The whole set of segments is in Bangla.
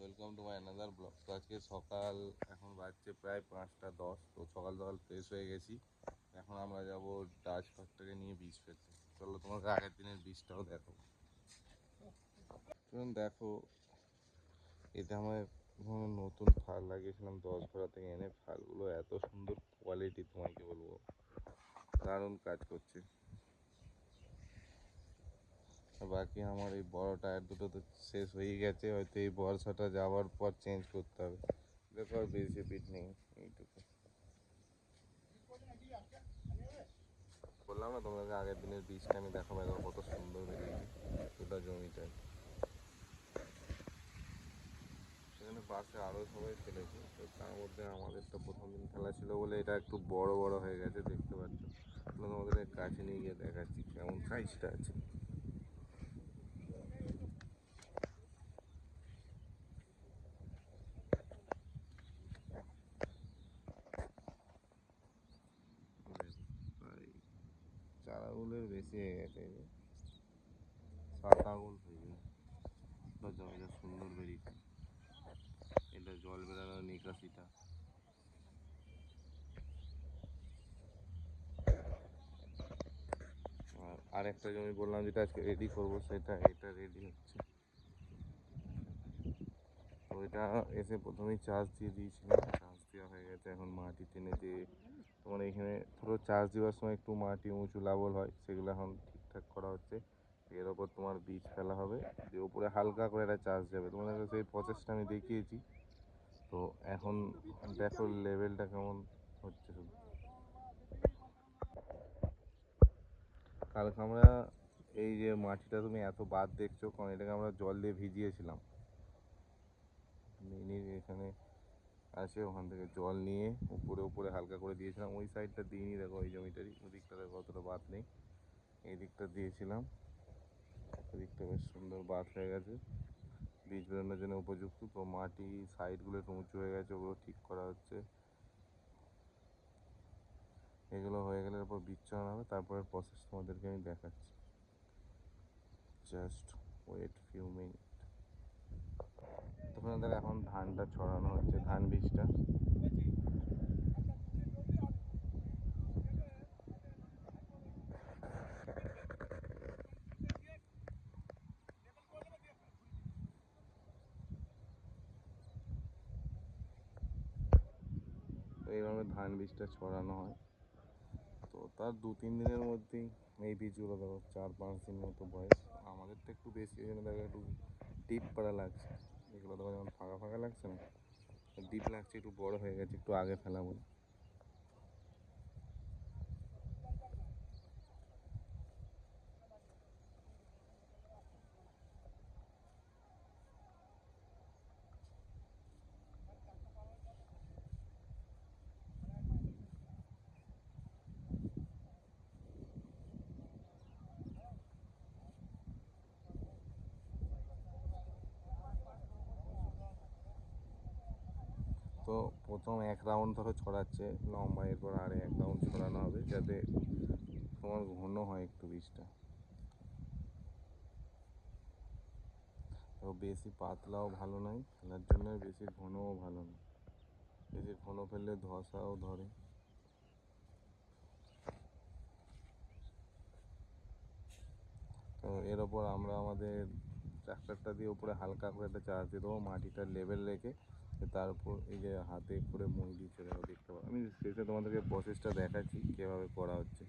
Welcome to my another blog তো আজকে সকাল, এখন বাজছে প্রায় পাঁচটা দশ, তো সকাল সকাল ফ্রেশ হয়ে গেছি। এখন আমরা যাব ডাচ ফাকটাকে নিয়ে বীজ ফেলতে চলো তোমাকে আগের দিনের বীজটাও দেখো তুমি দেখো, এটা আমার নতুন ফাল লাগিয়েছিলাম দশ ঘোড়া থেকে এনে। ফালগুলো এত সুন্দর কোয়ালিটি তোমাকে বলব। দারুণ কাজ করছে। বাকি আমার এই বড় টায়ার দুটো তো শেষ হয়ে গেছে, হয়তো এই বর্ষাটা যাওয়ার পর চেঞ্জ করতে হবে। দেখো আর বেশি পিট নেই, এইটুকু। বললাম না তোমাকে আগের দিনের বীজটা আমি দেখাবো, দেখো কত সুন্দর বেরিয়েছে, গোটা জমিটায় সেখানে পাশে আরও সবাই ফেলেছে তো তার মধ্যে আমাদের তো প্রথম দিন খেলা ছিল বলে এটা একটু বড় বড় হয়ে গেছে, দেখতে পাচ্ছ। তোমাদের কাছে নিয়ে গিয়ে দেখাচ্ছি কেমন সাইজটা আছে প্রায় চার আঙুলের বেশি হয়ে হয়ে গেছে বা সুন্দর বেরিয়েছে এটা জল বেরানোর নিকাশিটা। আর আরেকটা জমি বললাম যেটা আজকে রেডি করব, সেটা এটা রেডি হচ্ছে। এটা এসে প্রথমেই চার্জ দিয়ে দিয়েছিলাম। চার্জ দেওয়া হয়ে গেছে, এখন মাটি টেনে দিয়ে তোমার এখানে ধরো চার্জ দেওয়ার সময় একটু মাটি উঁচু লাবল হয়, সেগুলো এখন ঠিকঠাক করা হচ্ছে। এর ওপর তোমার বীজ ফেলা হবে, দিয়ে উপরে হালকা করে একটা চার্জ যাবে। তোমাদের সেই প্রসেসটা আমি দেখিয়েছি। তো এখন দেখো লেভেলটা কেমন হচ্ছে শুধু। কালকে আমরা এই যে মাটিটা তুমি এত বাদ দেখছ, কারণ এটাকে আমরা জল দিয়ে ভিজিয়েছিলাম। এখানে আছে, ওখান থেকে জল নিয়ে উপরে উপরে হালকা করে দিয়েছিলাম। ওই সাইডটা দিইনি, দেখো ওই জমিটারই, ওদিকটা দেখো অতটা বাদ নেই। এই দিকটা দিয়েছিলাম। ওদিকটা বেশ সুন্দর বাদ হয়ে গেছে। বীজ বেরোনোর জন্য উপযুক্ত, তো মাটি সাইডগুলো একটু উঁচু হয়ে গেছে, ওগুলো ঠিক করা হচ্ছে। এগুলো হয়ে গেলে এরপর বীজ চড়ানো হবে তারপরে প্রসেস তোমাদেরকে আমি দেখাচ্ছি। জাস্ট ওয়েট ফিউ মিনিট তখন এখন ধানটা ছড়ানো হচ্ছে, ধান বীজটা। তো এইভাবে ধান বীজটা ছড়ানো হয়। তো তার দু তিন দিনের মধ্যেই এই বীজগুলো দেখো, চার পাঁচ দিন মতো বয়স। আমাদের তো একটু বেশি ওই জন্য দেখো একটু ডিপ পাড়া লাগছে। এগুলো দেখো যেমন ফাঁকা ফাঁকা লাগছে না? ডিপ লাগছে, একটু বড় হয়ে গেছে, একটু আগে ফেলা তো প্রথম এক রাউন্ড ধরো ছড়াচ্ছে, লম্বা এরপর আর এক রাউন্ড ছড়ানো হবে যাতে তোমার ঘন হয় একটু বীজটা তো বেশি পাতলাও ভালো নয় ফেলার জন্য বেশি ঘনও ভালো নয় বেশি ঘন ফেললে ধসাও ধরে। তো এর ওপর আমরা আমাদের ট্রাক্টরটা দিয়ে উপরে হালকা করে একটা চার্জ দিয়ে দেবো মাটিটা লেভেল রেখে তার উপর এই যে হাতে করে মই যাব দেখতে পাবো আমি শেষে তোমাদেরকে প্রসেসটা দেখাচ্ছি, কীভাবে করা হচ্ছে।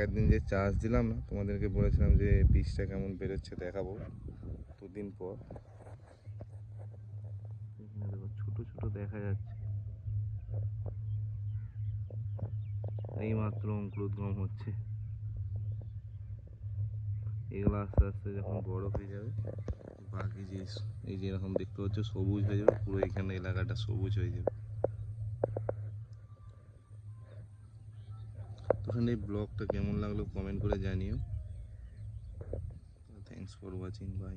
আগের দিন যে চার্জ দিলাম না, তোমাদেরকে বলেছিলাম যে পিসটা কেমন বেরোচ্ছে দেখাবো, দুদিন পর। দেখো ছোট ছোট দেখা যাচ্ছে। এই মাত্র অঙ্কুরোদ্গম হচ্ছে। এগুলো আস্তে আস্তে যখন বড় হয়ে যাবে, বাকি যে এই যে এরকম দেখতে পাচ্ছ সবুজ হয়ে যাবে, পুরো এখানে এলাকাটা সবুজ হয়ে যাবে। তখন এই ব্লগটা কেমন লাগল কমেন্ট করে জানিও। Thanks for watching by